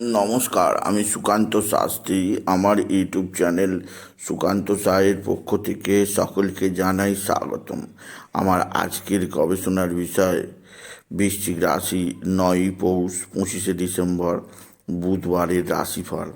নমস্কার, আমি সুকান্ত শাস্ত্রী। আমার ইউটিউব চ্যানেল সুকান্ত সাহের পক্ষ থেকে সকলকে জানাই স্বাগতম। আমার আজকের গবেষণার বিষয়, বৃশ্চিক রাশি নয়ই পৌষ, পঁচিশে ডিসেম্বর, বুধবারের রাশিফল।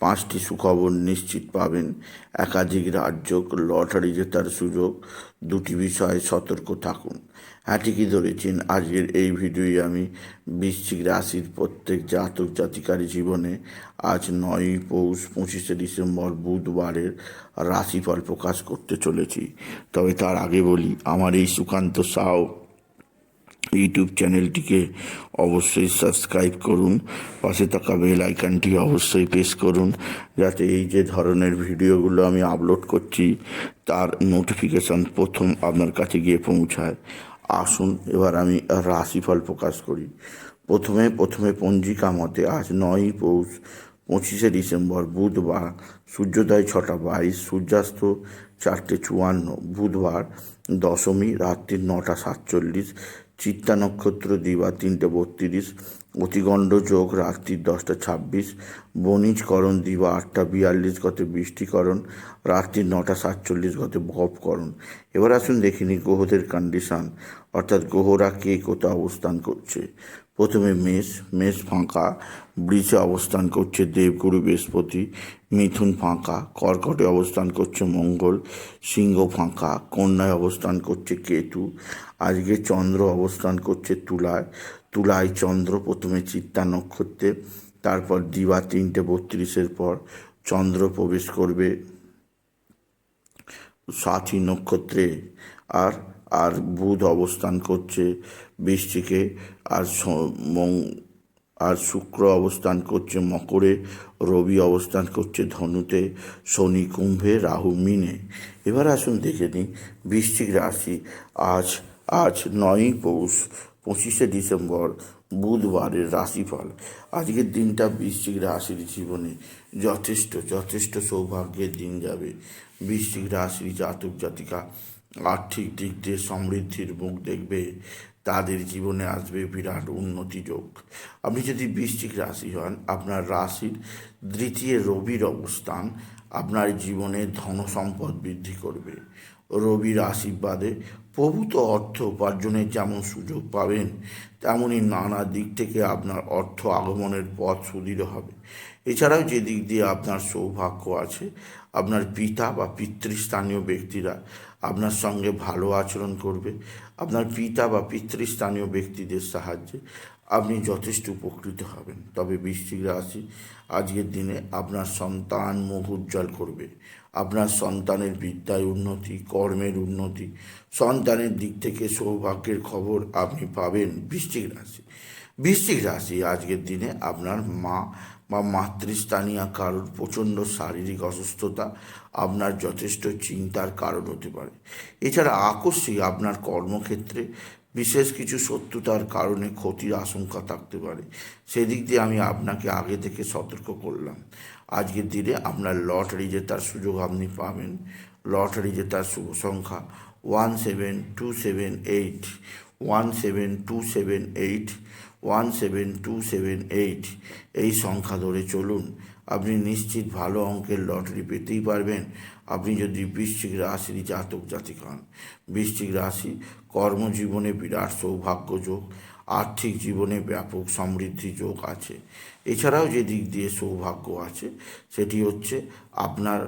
পাঁচটি সুখবর নিশ্চিত পাবেন। একাধিক রাজ্য লটারি জেতার সুযোগ। দুটি বিষয়ে সতর্ক থাকুন। হ্যাঁ ঠিকই ধরেছেন? আজকের এই ভিডিওয়ে আমি বৃশ্চিক রাশির প্রত্যেক জাতক জাতিকার জীবনে আজ নয়ই পৌষ পঁচিশে ডিসেম্বর বুধবারের রাশিফল প্রকাশ করতে চলেছি। তবে তার আগে বলি, আমার এই সুকান্ত সাও ইউটিউব চ্যানেলটিকে অবশ্যই সাবস্ক্রাইব করুন, পাশে থাকা বেল আইকনটি অবশ্যই প্রেস করুন, যাতে এই যে ধরনের ভিডিওগুলো আমি আপলোড করছি, তার নোটিফিকেশন প্রথম আপনার কাছে গিয়ে পৌঁছায়। আসুন, এবার আমি রাশিফল প্রকাশ করি। প্রথমে প্রথমে পঞ্জিকা মতে আজ নয়ই পৌষ, পঁচিশে ডিসেম্বর, বুধবার, সূর্যোদয় ছটা বাইশ, সূর্যাস্ত চারটে চুয়ান্ন, বুধবার দশমী, রাত্রি নটা সাতচল্লিশ, চিত্তা নক্ষত্র দিবা তিনটে বত্রিশ, অতিগণ্ড যোগ রাত্রি দশটা ছাব্বিশ বণিজকরণ দিবা আটটা বিয়াল্লিশ গতে বৃষ্টিকরণ, রাত্রি নটা সাতচল্লিশ গতে ভবকরণ। এবার আসুন দেখিনি গ্রহদের কন্ডিশন অর্থাৎ গ্রহরা কে কোথাও অবস্থান করছে। প্রথমে মেষ মেষ ফাঁকা, বৃষে অবস্থান করছে দেবগুরু বৃহস্পতি, মিথুন ফাঁকা, কর্কটে অবস্থান করছে মঙ্গল, সিংহ ফাঁকা, কন্যায় অবস্থান করছে কেতু, আজকে চন্দ্র অবস্থান করছে তুলায় তুলায় চন্দ্র প্রথমে চিত্তা নক্ষত্রে, তারপর দিবা তিনটে বত্রিশের পর চন্দ্র প্রবেশ করবে। সাথী নক্ষত্রে আর আর বুধ অবস্থান করছে। বৃষ্টিকে আর আর শুক্র অবস্থান করছে। মকরে রবি অবস্থান করছে ধনুতে। শনি কুম্ভে রাহু মিনে। এবার আসুন দেখে নিই বৃশ্চিক রাশি। আজ আজ নয়ই পৌষ, পঁচিশে ডিসেম্বর। বুধবারের রাশিফল। আজকের দিনটা বৃশ্চিক রাশির জীবনে যথেষ্ট যথেষ্ট সৌভাগ্যের দিন যাবে। বৃশ্চিক রাশির জাতক জাতিকা আর্থিক দিক দিয়ে সমৃদ্ধির মুখ দেখবে, তাদের জীবনে আসবে বিরাট উন্নতি যোগ। আপনি যদি বৃশ্চিক রাশি হন, আপনার রাশির দ্বিতীয় রবির অবস্থান আপনার জীবনে ধন সম্পদ বৃদ্ধি করবে। রবির আশীর্বাদে প্রভূত অর্থ উপার্জনের যেমন সুযোগ পাবেন তেমনই নানা দিক থেকে আপনার অর্থ আগমনের পথ সুদৃঢ় হবে। এছাড়াও যে দিক দিয়ে আপনার সৌভাগ্য আছে, আপনার পিতা বা পিতৃস্থানীয় ব্যক্তিরা আপনার সঙ্গে ভালো আচরণ করবে, আপনার পিতা বা পিতৃস্থানীয় ব্যক্তিদের সাহায্যে আপনি যথেষ্ট উপকৃত হবেন। তবে বৃশ্চিক রাশি আজকের দিনে আপনার সন্তান মুখ উজ্জ্বল করবে। আপনার সন্তানের বিদ্যায় উন্নতি, কর্মের উন্নতি, সন্তানের দিক থেকে সৌভাগ্যের খবর আপনি পাবেন বৃশ্চিক রাশি। বৃশ্চিক রাশি আজকের দিনে আপনার মা বা মাতৃস্থানীয় কারোর প্রচণ্ড শারীরিক অসুস্থতা আপনার যথেষ্ট চিন্তার কারণ হতে পারে। এছাড়া আকস্মিক আপনার কর্মক্ষেত্রে বিশেষ কিছু শত্রুতার কারণে ক্ষতির আশঙ্কা থাকতে পারে। সেদিক দিয়ে আমি আপনাকে আগে থেকে সতর্ক করলাম। আজকের দিনে আপনার লটারি জেতার সুযোগ আপনি পাবেন। লটারি জেতার শুভ সংখ্যা one seven two seven eight, one seven two seven eight, one seven two seven eight. এই সংখ্যা ধরে চলুন। আপনি নিশ্চিত ভালো অঙ্কের লটারি পেতেই পারবেন। আপনি যদি বৃশ্চিক রাশির জাতক জাতিক হন। বৃশ্চিক রাশি কর্মজীবনে বিরাট সৌভাগ্য যোগ আর্থিক জীবনে ব্যাপক সমৃদ্ধি যোগ আছে। এছাড়াও যে দিক দিয়ে সৌভাগ্য আছে, সেটি হচ্ছে আপনার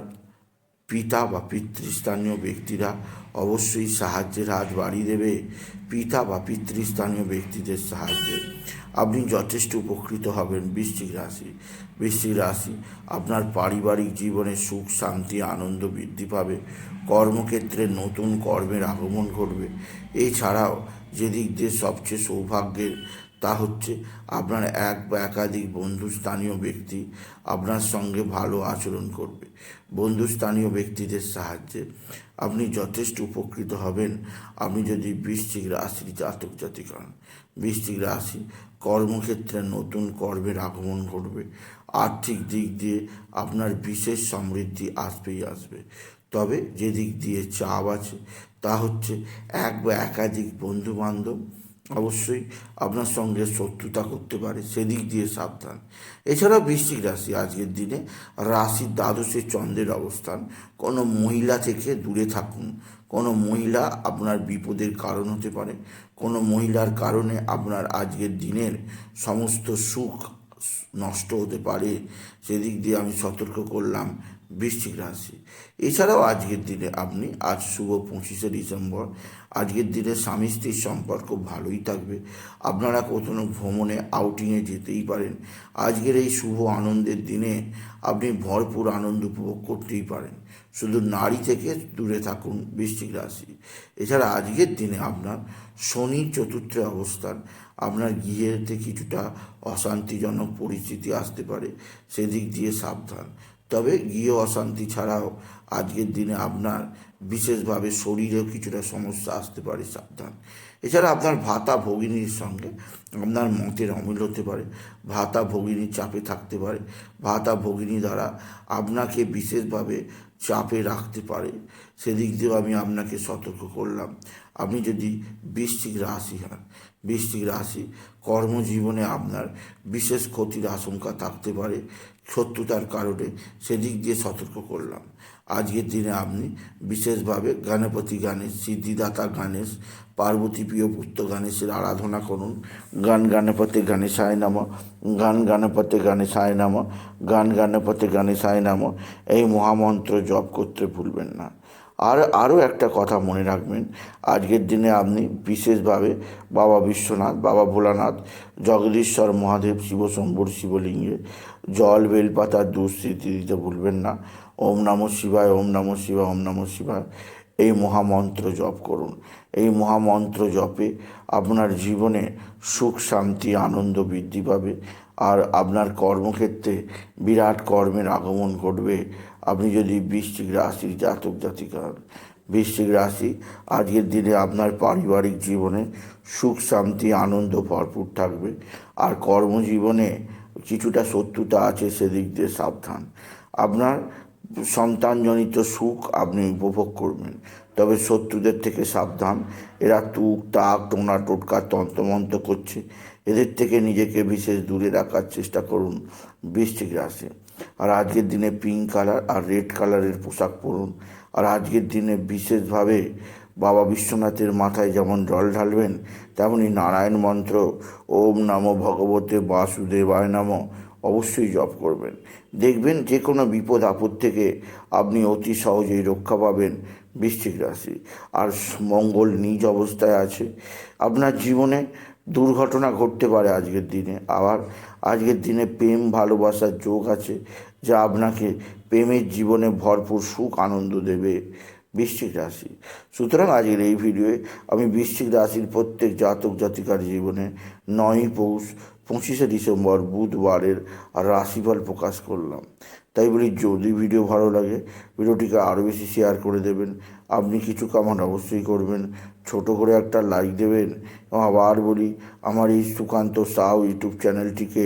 পিতা বা পিতৃস্থানীয় ব্যক্তিরা অবশ্যই সাহায্যের হাত বাড়িয়ে দেবে। পিতা বা পিতৃস্থানীয় ব্যক্তিদের সাহায্যে। আপনি যথেষ্ট উপকৃত হবেন বৃশ্চিক রাশি। বৃশ্চিক রাশি আপনার পারিবারিক জীবনে সুখ, শান্তি, আনন্দ বৃদ্ধি পাবে। কর্মক্ষেত্রে নতুন কর্মের আগমন ঘটবে। এছাড়াও যে দিক দিয়ে সবচেয়ে সৌভাগ্যের তা হচ্ছে আপনার এক বা একাধিক বন্ধুস্থানীয় ব্যক্তি আপনার সঙ্গে ভালো আচরণ করবে। বন্ধুস্থানীয় ব্যক্তিদের সাহায্যে আপনি যথেষ্ট উপকৃত হবেন। আপনি যদি বৃশ্চিক রাশির জাতক জাতিক হন, বৃশ্চিক রাশি কর্মক্ষেত্রে নতুন কর্মের আগমন ঘটবে। আর্থিক দিক দিয়ে আপনার বিশেষ সমৃদ্ধি আসবেই আসবে। তবে যে দিক দিয়ে চাপ আছে তা হচ্ছে এক বা একাধিক বন্ধু বান্ধব অবশ্যই আপনার সঙ্গে শত্রুতা করতে পারে, সেদিক দিয়ে সাবধান। এছাড়া বৃশ্চিক রাশি, আজকের দিনে রাশির দ্বাদশে চন্দ্রের অবস্থান। কোনো মহিলা থেকে দূরে থাকুন। কোনো মহিলা আপনার বিপদের কারণ হতে পারে। কোনো মহিলার কারণে আপনার আজকের দিনের সমস্ত সুখ নষ্ট হতে পারে, সেদিক দিয়ে আমি সতর্ক করলাম বৃশ্চিক রাশি। এছাড়াও আজকের দিনে আপনি আজ শুভ পঁচিশে ডিসেম্বর, আজকের দিনে স্বামী স্ত্রীর সম্পর্ক ভালোই থাকবে। আপনারা কোথাও ভ্রমণে আউটিংয়ে যেতেই পারেন। আজকের এই শুভ আনন্দের দিনে আপনি ভরপুর আনন্দ উপভোগ করতেই পারেন। শুধু নারী থেকে দূরে থাকুন বৃশ্চিক রাশি। এছাড়া আজকের দিনে আপনার শনি চতুর্থে অবস্থান আপনার গৃহেতে কিছুটা অশান্তিজনক পরিস্থিতি আসতে পারে। সেদিক দিয়ে সাবধান। তবে গৃহ অশান্তি ছাড়াও আজকের দিনে আপনার বিশেষভাবে শরীরেও কিছুটা সমস্যা আসতে পারে সাবধান। এছাড়া আপনার ভাতা ভগিনীর সঙ্গে আপনার মতের অমিল হতে পারে। ভাতা ভগিনীর চাপে থাকতে পারে। ভাতা ভগিনী দ্বারা আপনাকে বিশেষভাবে চাপে রাখতে পারে। সেদিক দিয়েও আমি আপনাকে সতর্ক করলাম। আপনি যদি বৃষ্টিক রাশি হন বৃষ্টিক রাশি কর্মজীবনে আপনার বিশেষ ক্ষতির আশঙ্কা থাকতে পারে। শত্রুতার কারণে সেদিক দিয়ে সতর্ক করলাম। আজকের দিনে আপনি বিশেষভাবে গণপতি গণেশ, সিদ্ধিদাতা গণেশ, পার্বতী প্রিয় পুত্র গণেশের আরাধনা করুন। গান গণপতি গণেশায় নাম। গান গণপতি গণেশায় নাম। গান গণপতি গণেশায় নাম। এই মহামন্ত্র জপ করতে ভুলবেন না। আর আরও একটা কথা মনে রাখবেন, আজকের দিনে আপনি বিশেষভাবে বাবা বিশ্বনাথ, বাবা ভোলানাথ, জগদীশ্বর মহাদেব, শিবশম্ভুর শিবলিঙ্গে জল বেলপাতার দুঃস্মৃতি দিতে ভুলবেন না। ওম নম শিবায়, ওম নম শিবায়, ওম নম শিবায়। এই মহামন্ত্র জপ করুন। এই মহামন্ত্র জপে আপনার জীবনে সুখ, শান্তি, আনন্দ বৃদ্ধি পাবে। আর আপনার কর্মক্ষেত্রে বিরাট কর্মের আগমন ঘটবে। আপনি যদি বৃষ্টিক রাশির জাতক জাতিকা হন, বৃশ্চিক রাশি আজকের দিনে আপনার পারিবারিক জীবনে সুখ, শান্তি, আনন্দ ভরপুর থাকবে। আর কর্মজীবনে কিছুটা শত্রুতা আছে সেদিক দিয়ে সাবধান। আপনার সন্তানজনিত সুখ আপনি উপভোগ করবেন। তবে শত্রুদের থেকে সাবধান। এরা তুক, তাক, টোনা, টোটকা, তন্ত্রমন্ত্র করছে। এদের থেকে নিজেকে বিশেষ দূরে রাখার চেষ্টা করুন। বৃশ্চিক রাশি। আর আজকের দিনে পিঙ্ক কালার আর রেড কালারের পোশাক পরুন। আর আজকের দিনে বিশেষভাবে বাবা বিশ্বনাথের মাথায় যেমন জল ঢালবেন তেমনই নারায়ণ মন্ত্র, ওম নম ভগবতে বাসুদেবায় নম। অবশ্যই জপ করবেন। দেখবেন যে কোনো বিপদ, আপদ থেকে আপনি অতি সহজেই রক্ষা পাবেন বৃশ্চিক রাশি। আর মঙ্গল নিজ অবস্থায় আছে। আপনার জীবনে দুর্ঘটনা ঘটতে পারে আজকের দিনে। আবার আজকের দিনে প্রেম ভালোবাসার যোগ আছে, যা আপনাকে প্রেমের জীবনে ভরপুর সুখ, আনন্দ দেবে বৃশ্চিক রাশি। সুতরাং আজকের এই ভিডিওয়ে আমি বৃশ্চিক রাশির প্রত্যেক জাতক জাতিকার জীবনে নয়ই পৌষ পঁচিশে ডিসেম্বর বুধবারের রাশিফল প্রকাশ করলাম। তাই বলি, যদি ভিডিও ভালো লাগে, ভিডিওটিকে আরও বেশি শেয়ার করে দেবেন। আপনি কিছু কামান অবশ্যই করবেন। ছোট করে একটা লাইক দেবেন। এবং আবার বলি, আমার এই সুকান্ত সাউ ইউটিউব চ্যানেলটিকে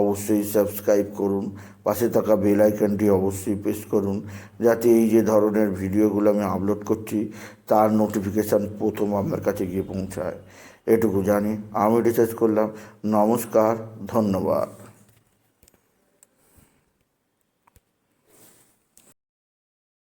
অবশ্যই সাবস্ক্রাইব করুন। পাশে থাকা বেল আইকনটি অবশ্যই প্রেস করুন। যাতে এই যে ধরনের ভিডিওগুলো আমি আপলোড করছি, তার নোটিফিকেশান প্রথম আপনার কাছে গিয়ে পৌঁছায়। এটুকু জানি। আমি রিসার্চ করলাম। নমস্কার ধন্যবাদ।